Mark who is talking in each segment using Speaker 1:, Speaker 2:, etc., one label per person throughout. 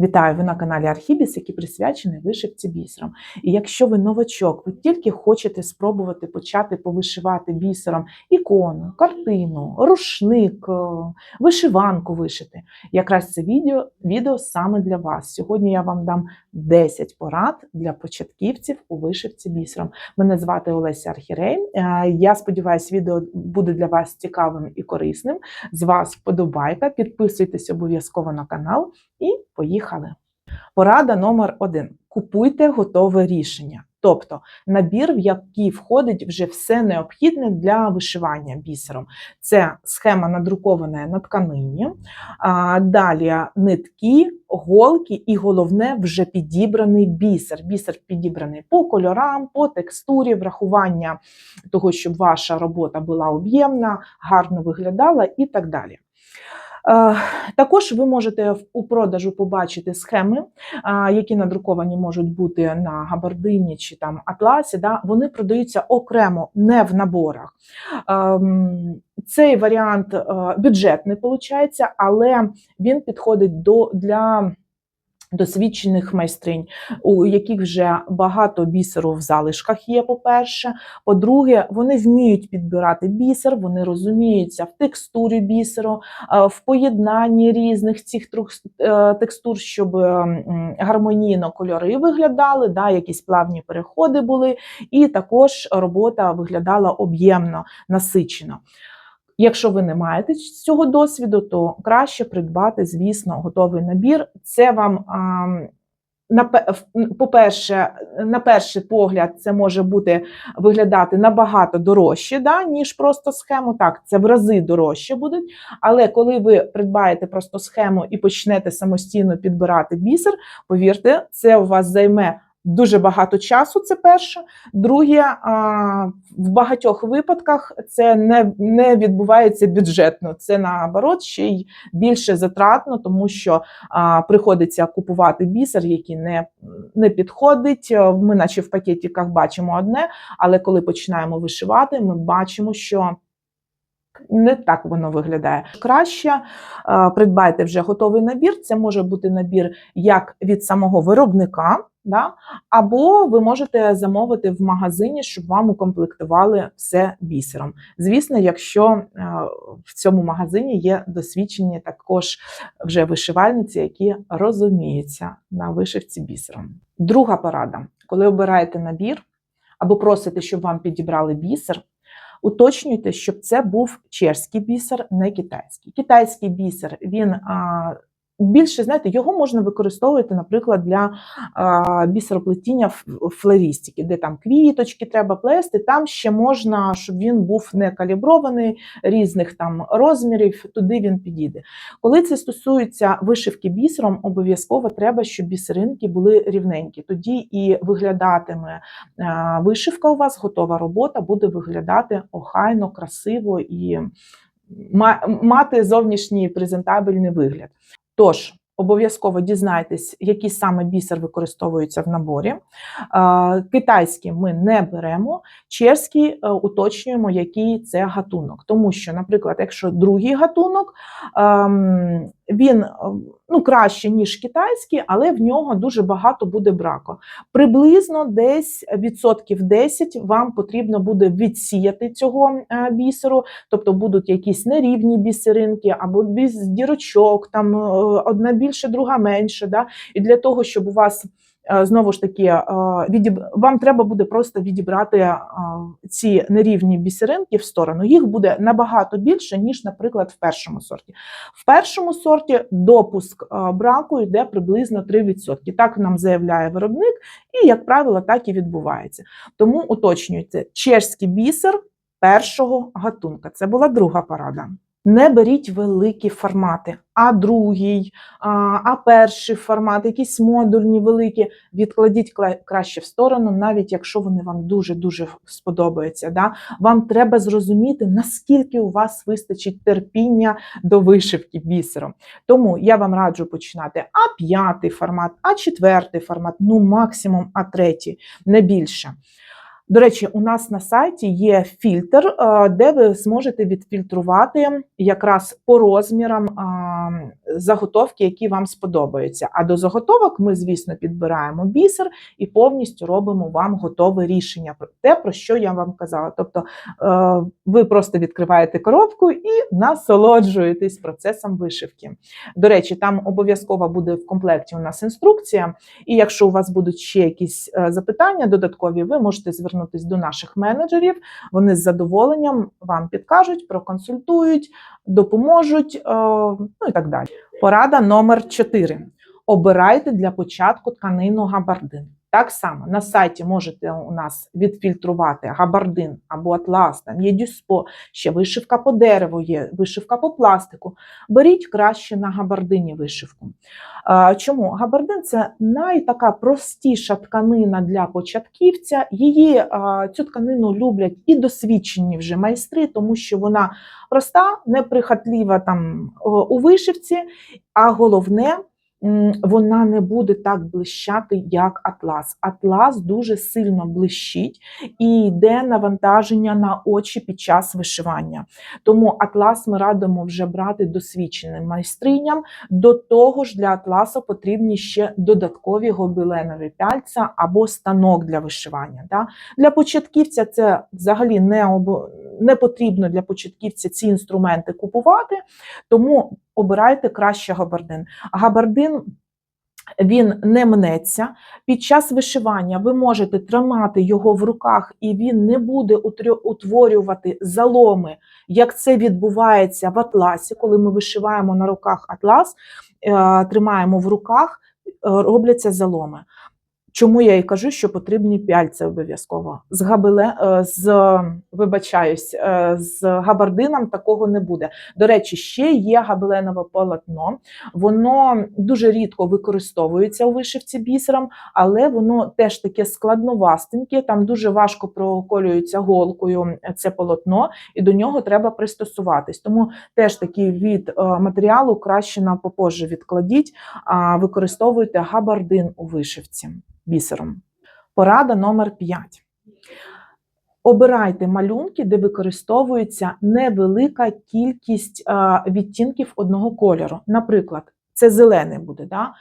Speaker 1: Вітаю! Ви на каналі Архібіс, який присвячений вишивці бісером. І якщо ви новачок, ви тільки хочете спробувати почати повишивати бісером ікону, картину, рушник, е, вишиванку вишити, якраз це відео, відео саме для вас. Сьогодні я вам дам 10 порад для початківців у вишивці бісером. Мене звати Олеся Архірей. Е, Я сподіваюся, відео буде для вас цікавим і корисним. З вас вподобайка, підписуйтесь обов'язково на канал. І поїхали. Порада номер один: купуйте готове рішення. Тобто набір, в який входить вже все необхідне для вишивання бісером. Це схема надрукована на тканині, а, далі нитки, голки і головне вже підібраний бісер. Бісер підібраний по кольорам, по текстурі, врахування того, щоб ваша робота була об'ємна, гарно виглядала і так далі. Е, Також ви можете у продажу побачити схеми, які надруковані можуть бути на габардині чи там атласі. Да? Вони продаються окремо, не в наборах. Ем, Цей варіант е, бюджетний виходить, але він підходить до для. Досвідчених майстринь, у яких вже багато бісеру в залишках є, по-перше. По-друге, вони вміють підбирати бісер, вони розуміються в текстурі бісеру, е, в поєднанні різних цих тру- е, текстур, щоб гармонійно кольори виглядали, да, якісь плавні переходи були, і також робота виглядала об'ємно, насичено. Якщо ви не маєте цього досвіду, то краще придбати, звісно, готовий набір. Це вам, по-перше, на перший погляд, це може бути виглядати набагато дорожче, да, ніж просто схему. Так, це в рази дорожче будуть. Але коли ви придбаєте просто схему і почнете самостійно підбирати бісер, повірте, це у вас займе. Дуже багато часу, це перше. Друге, в багатьох випадках це не, не відбувається бюджетно. Це наоборот ще й більше затратно, тому що приходиться купувати бісер, який не, не підходить. Ми, наче в пакетиках, бачимо одне, але коли починаємо вишивати, ми бачимо, що. Не так воно виглядає. Краще придбайте вже готовий набір. Це може бути набір як від самого виробника, да? або ви можете замовити в магазині, щоб вам укомплектували все бісером. Звісно, якщо е, в цьому магазині є досвідчені також вже вишивальниці, які розуміються на вишивці бісером. Друга порада: коли обираєте набір або просите, щоб вам підібрали бісер. Уточнюйте, щоб це був чешський бісер, не китайський. Китайський бісер він а, більше, знаєте, його можна використовувати, наприклад, для а, бісероплетіння флористики, де там квіточки треба плести. Там ще можна, щоб він був не калібрований, різних там розмірів, туди він підійде. Коли це стосується вишивки бісером, обов'язково треба, щоб бісеринки були рівненькі. Тоді і виглядатиме е, вишивка у вас, готова робота буде виглядати охайно, красиво і мати зовнішній презентабельний вигляд. Тож, обов'язково дізнайтесь, який саме бісер використовується в наборі. Китайські ми не беремо, чешський е, уточнюємо, який це гатунок. Тому що, наприклад, якщо другий гатунок, ем, він е, ну, краще, ніж китайський, але в нього дуже багато буде браку. Приблизно десь відсотків 10 вам потрібно буде відсіяти цього е, бісеру, тобто будуть якісь нерівні бісеринки або дірочок, там е, одна більше, друга менше. Да? І для того, щоб у вас знову ж таки е, вам треба буде просто відібрати е, ці нерівні бісеринки в сторону. Їх буде набагато більше, ніж, наприклад, в першому сорті. В першому сорті допуск е, браку йде приблизно 3%. Так нам заявляє виробник, і, як правило, так і відбувається. Тому уточнюйте чешський бісер першого гатунка. Це була друга порада. Не беріть великі формати, а другий, а, перший формат, якісь модульні великі, відкладіть краще в сторону, навіть якщо вони вам дуже-дуже сподобаються. Да? Вам треба зрозуміти, наскільки у вас вистачить терпіння до вишивки бісером. Тому я вам раджу починати а п'ятий формат, а четвертий формат, ну максимум а третій, не більше. До речі, у нас на сайті є фільтр, е, де ви зможете відфільтрувати якраз по розмірам заготовки, які вам сподобаються. А до заготовок ми, звісно, підбираємо бісер і повністю робимо вам готове рішення про те, про що я вам казала. Тобто е, ви просто відкриваєте коробку і насолоджуєтесь процесом вишивки. До речі, там обов'язково буде в комплекті у нас інструкція. І якщо у вас будуть ще якісь е, запитання додаткові, ви можете звернутися до наших менеджерів. Вони з задоволенням вам підкажуть, проконсультують, допоможуть, е, ну і так далі. Порада номер 4. Обирайте для початку тканину габардин. Так само на сайті можете у нас відфільтрувати габардин або атлас, там є дюспо, ще вишивка по дереву є, вишивка по пластику. Беріть краще на габардині вишивку. Чому? Габардин це найтака простіша тканина для початківця. Її цю тканину люблять і досвідчені вже майстри, тому що вона проста, неприхотлива там у вишивці, а головне. Вона не буде так блищати, як атлас. Атлас дуже сильно блищить і йде навантаження на очі під час вишивання. Тому атлас ми радимо вже брати досвідченим майстриням. До того ж, для атласу потрібні ще додаткові гобеленові пяльця або станок для вишивання. Да? Для початківця це взагалі не, обо... не потрібно для початківця ці інструменти купувати, тому обирайте краще габардин. Габардин він не мнеться. Під час вишивання ви можете тримати його в руках, і він не буде утворювати заломи, як це відбувається в атласі, коли ми вишиваємо на руках атлас, е, тримаємо в руках, е, робляться заломи. Чому я і кажу, що потрібні пяльці обов'язково. З габеле, е, з вибачаюсь, е, з габардином такого не буде. До речі, ще є габеленове полотно. Воно дуже рідко використовується у вишивці бісером, але воно теж таке складновастеньке. Там дуже важко проколюється голкою це полотно, і до нього треба пристосуватись. Тому теж такий від е, матеріалу краще на попозже відкладіть, а використовуйте габардин у вишивці бісером. Порада номер 5. Обирайте малюнки, де використовується невелика кількість е, відтінків одного кольору. Наприклад, це зелений буде, да?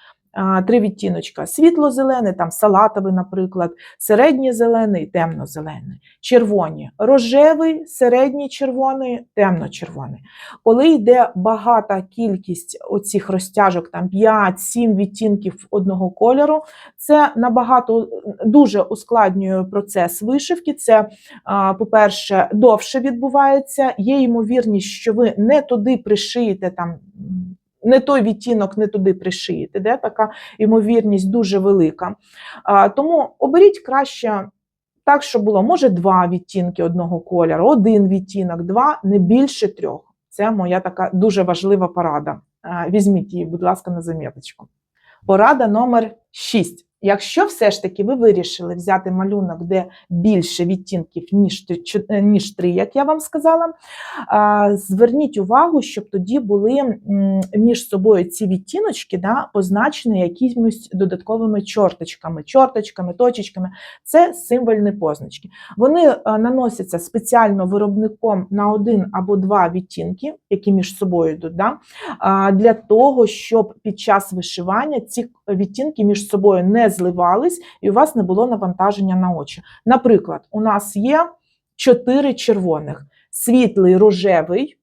Speaker 1: Три відтіночка: світло-зелений, там салатовий, наприклад, середній зелений, темно-зелений, червоні, рожевий, середній червоний, темно-червоний. Коли йде багата кількість оцих розтяжок, там 5-7 відтінків одного кольору, це набагато дуже ускладнює процес вишивки. Це, по-перше, довше відбувається. Є ймовірність, що ви не туди пришиєте там. Не той відтінок не туди пришиєте, де така ймовірність дуже велика. А, Тому оберіть краще так, щоб було може два відтінки одного кольору, один відтінок, два, не більше трьох. Це моя така дуже важлива порада. Візьміть її, будь ласка, на заміточку. Порада номер 6. Якщо все ж таки ви вирішили взяти малюнок, де більше відтінків, ніж, е, ніж три, як я вам сказала, зверніть увагу, щоб тоді були між собою ці відтіночки да, позначені якимись додатковими чорточками, чорточками, точечками. Це символьні позначки. Вони е, наносяться спеціально виробником на один або два відтінки, які між собою йдуть, да, для того, щоб під час вишивання ці відтінки між собою не зливались і у вас не було навантаження на очі. Наприклад, у нас є чотири червоних: світлий рожевий.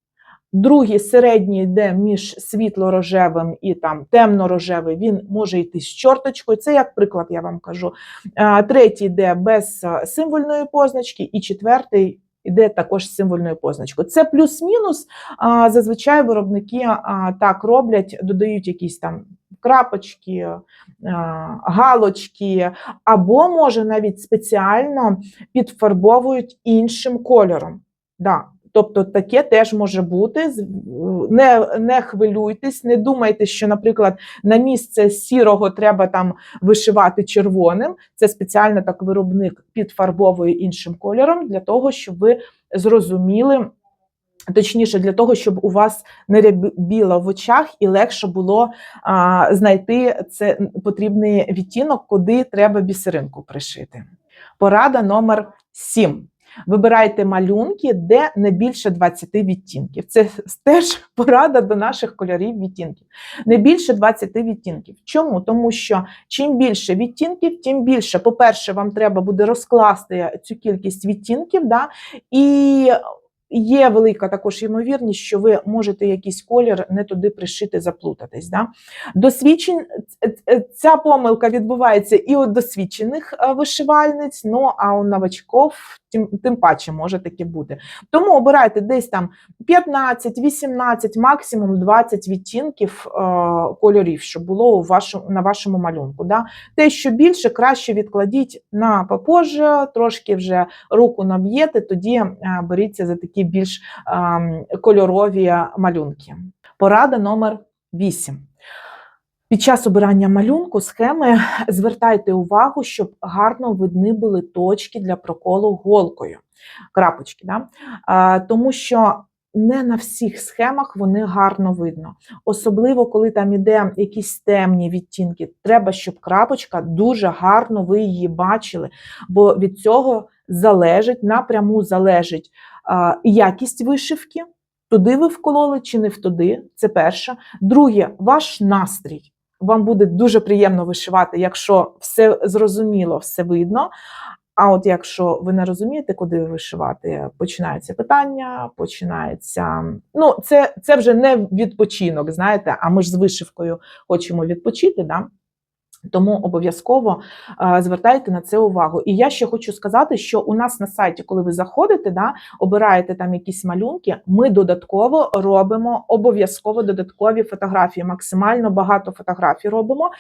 Speaker 1: Другий середній йде між світло-рожевим і там темно-рожевий, він може йти з чорточкою. Це як приклад, я вам кажу. Третій йде без символьної позначки, і четвертий йде також з символьною позначкою. Це плюс-мінус. Зазвичай виробники так роблять, додають якісь там крапочки, галочки, або може навіть спеціально підфарбовують іншим кольором. Да. Тобто таке теж може бути. Не, не хвилюйтесь, не думайте, що, наприклад, на місце сірого треба там вишивати червоним. Це спеціально так виробник підфарбовує іншим кольором для того, щоб ви зрозуміли. Точніше, для того, щоб у вас не рябіло в очах і легше було а, знайти це потрібний відтінок, куди треба бісеринку пришити. Порада номер 7. Вибирайте малюнки, де не більше 20 відтінків. Це теж порада до наших кольорів відтінків. Не більше 20 відтінків. Чому? Тому що чим більше відтінків, тим більше, по-перше, вам треба буде розкласти цю кількість відтінків, да, і Є велика також ймовірність, що ви можете якийсь колір не туди пришити, заплутатись. Да? Досвідчень, ця помилка відбувається і у досвідчених е, вишивальниць, ну а у новачків тим, тим паче може таке бути. Тому обирайте десь там 15, 18, максимум 20 відтінків е, кольорів, щоб було у вашому, на вашому малюнку. Да? Те, що більше, краще відкладіть на попозже, трошки вже руку наб'єте, тоді е, беріться за такі більш е, кольорові малюнки. Порада номер 8. Під час обирання малюнку схеми звертайте увагу, щоб гарно видні були точки для проколу голкою. Крапочки, да? а, тому що не на всіх схемах вони гарно видно. Особливо, коли там іде якісь темні відтінки. Треба, щоб крапочка дуже гарно ви її бачили, бо від цього залежить, напряму залежить якість вишивки. Туди ви вкололи чи не в туди, це перше. Друге, ваш настрій вам буде дуже приємно вишивати, якщо все зрозуміло, все видно. А от якщо ви не розумієте, куди вишивати, починаються питання, починається. Ну, це це вже не відпочинок, знаєте, а ми ж з вишивкою хочемо відпочити. Да? Тому обов'язково звертайте на це увагу. І я ще хочу сказати, що у нас на сайті, коли ви заходите, да, обираєте там якісь малюнки, ми додатково робимо обов'язково додаткові фотографії. Максимально багато фотографій робимо.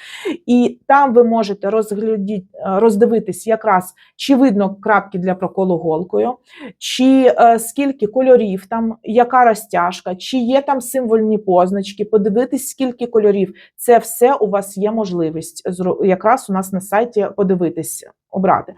Speaker 1: І там ви можете розглядіть, роздивитись, якраз чи видно крапки для проколу голкою, чи е, скільки кольорів там, яка розтяжка, чи є там символьні позначки, подивитись, скільки кольорів. Це все у вас є можливість якраз у нас на сайті подивитися обрати.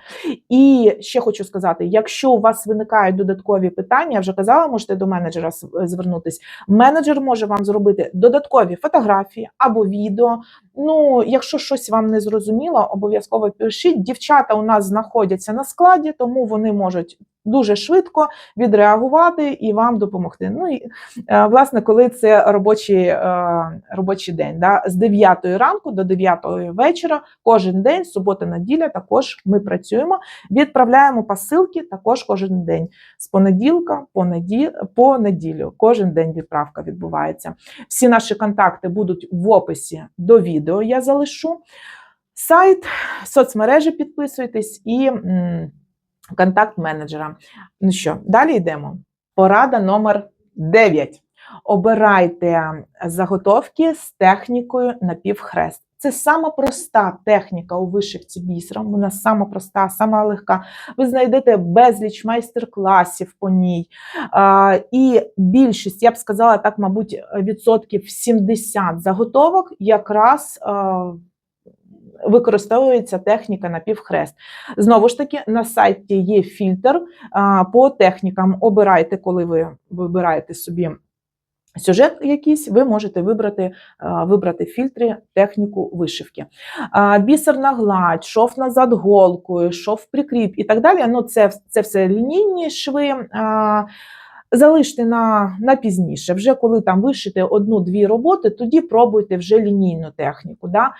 Speaker 1: І ще хочу сказати: якщо у вас виникають додаткові питання, я вже казала, можете до менеджера звернутися. Менеджер може вам зробити додаткові фотографії або відео. Ну, якщо щось вам не зрозуміло, обов'язково пишіть. Дівчата у нас знаходяться на складі, тому вони можуть. Дуже швидко відреагувати і вам допомогти. Ну і е, власне, коли це робочий е, робочий день, да, з 9 ранку до 9 вечора, кожен день, субота, неділя, також ми працюємо, відправляємо посилки також кожен день. З понеділка по, неді... по неділю. Кожен день відправка відбувається. Всі наші контакти будуть в описі до відео. Я залишу. Сайт, соцмережі підписуйтесь і м, контакт менеджера. Ну що, далі йдемо. Порада номер 9. Обирайте заготовки з технікою напівхрест. Це сама проста техніка у вишивці бісером, вона сама проста, сама легка. Ви знайдете безліч майстер-класів по ній. А, І більшість, я б сказала, так, мабуть, відсотків 70 заготовок якраз. А, Використовується техніка на півхрест. Знову ж таки, на сайті є фільтр а, по технікам. Обирайте, коли ви вибираєте собі Сюжет якийсь ви можете вибрати вибрати фільтри, техніку вишивки. Бісерна гладь, шов назад голкою, шов прикріп і так далі. Ну, Це це все лінійні шви. Залиште на на пізніше, вже коли там вишите одну-дві роботи, тоді пробуйте вже лінійну техніку. Да?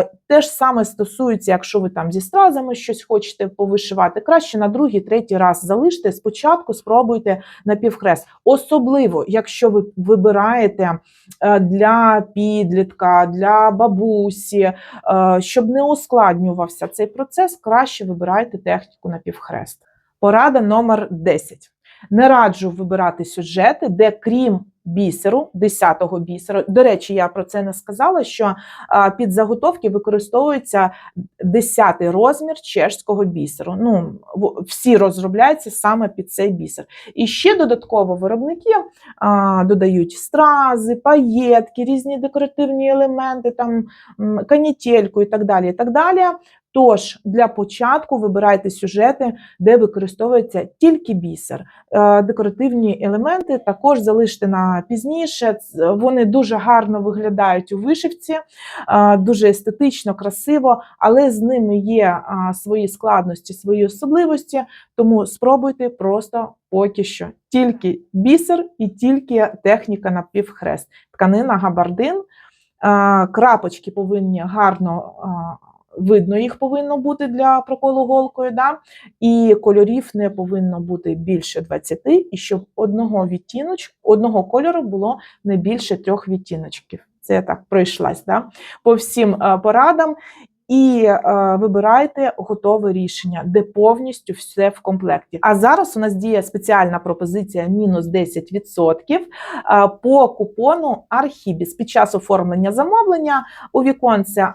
Speaker 1: Е, те ж саме стосується, якщо ви там зі стразами щось хочете повишивати, краще на другий, третій раз залиште. Спочатку спробуйте на півхрест. Особливо, якщо ви вибираєте е, для підлітка, для бабусі, е, щоб не ускладнювався цей процес, краще вибирайте техніку на півхрест. Порада номер 10. Не раджу вибирати сюжети, де крім бісеру, 10-го бісеру. До речі, я про це не сказала, що під заготовки використовується 10-й розмір чешського бісеру. Ну, Всі розробляються саме під цей бісер. І ще додатково виробники а, додають стрази, паєтки, різні декоративні елементи, там, канітельку і так далі. і так далі. Тож для початку вибирайте сюжети, де використовується тільки бісер. Е, Декоративні елементи також залиште на пізніше. Вони дуже гарно виглядають у вишивці, е, дуже естетично, красиво, але з ними є свої складності, свої особливості. Тому спробуйте просто поки що тільки бісер і тільки техніка на півхрест. Тканина габардин. Крапочки повинні гарно видно, їх повинно бути для проколу голкою. Да? І кольорів не повинно бути більше 20, і щоб одного відтіночку, одного кольору було не більше трьох відтіночків. Це я так пройшлась да? по всім е, порадам. І е, вибирайте готове рішення, де повністю все в комплекті. А зараз у нас діє спеціальна пропозиція мінус 10% е, по купону Архібіс. Під час оформлення замовлення у віконця, е,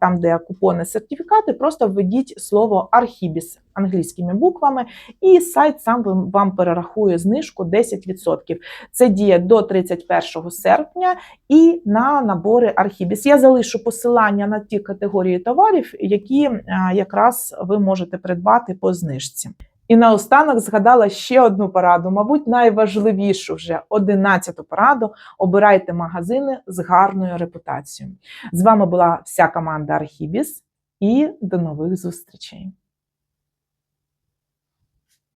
Speaker 1: там де купони сертифікати, просто введіть слово Архібіс англійськими буквами, і сайт сам вам- перерахує знижку 10%. Це діє до 31 серпня і на набори Архібіс. Я залишу посилання на ті категорії товарів, які е, якраз ви можете придбати по знижці. І наостанок згадала ще одну пораду, мабуть, найважливішу вже 11-ту пораду. Обирайте магазини з гарною репутацією. З вами була вся команда Архібіс і до нових зустрічей.